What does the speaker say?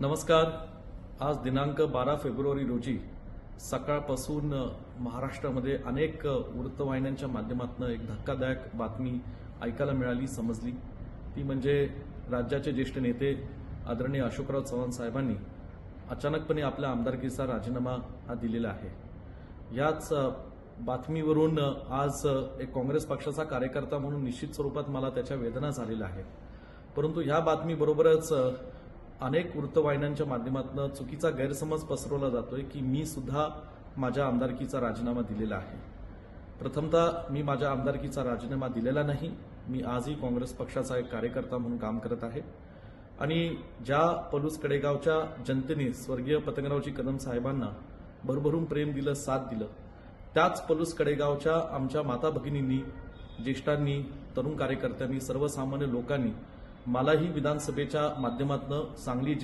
नमस्कार. आज दिनांक बारा फेब्रुवारी रोजी सकाळपासून महाराष्ट्रामध्ये अनेक वृत्तवाहिन्यांच्या माध्यमातून एक धक्कादायक बातमी ऐकायला मिळाली समजली. ती म्हणजे राज्याचे ज्येष्ठ नेते आदरणीय अशोकराव चव्हाण साहेबांनी अचानकपणे आपल्या आमदारकीचा राजीनामा हा दिलेला आहे. याच बातमीवरून आज एक काँग्रेस पक्षाचा कार्यकर्ता म्हणून निश्चित स्वरूपात मला त्याच्या वेदना झालेल्या आहेत. परंतु ह्या बातमीबरोबरच अनेक वृत्तवाहिन्यांच्या माध्यमातून चुकीचा गैरसमज पसरवला जातोय की मी सुद्धा माझ्या आमदारकीचा राजीनामा दिलेला आहे. प्रथमतः मी माझ्या आमदारकीचा राजीनामा दिलेला नाही. मी आजही काँग्रेस पक्षाचा एक कार्यकर्ता म्हणून काम करत आहे. आणि ज्या पलूस कडेगावच्या जनतेने स्वर्गीय पतंगरावजी कदम साहेबांना भरभरून प्रेम दिलं साथ दिलं त्याच पलूस कडेगावच्या आमच्या माता भगिनींनी ज्येष्ठांनी तरुण कार्यकर्त्यांनी सर्वसामान्य लोकांनी मलाही विधानसभेच्या माध्यमातून सांगली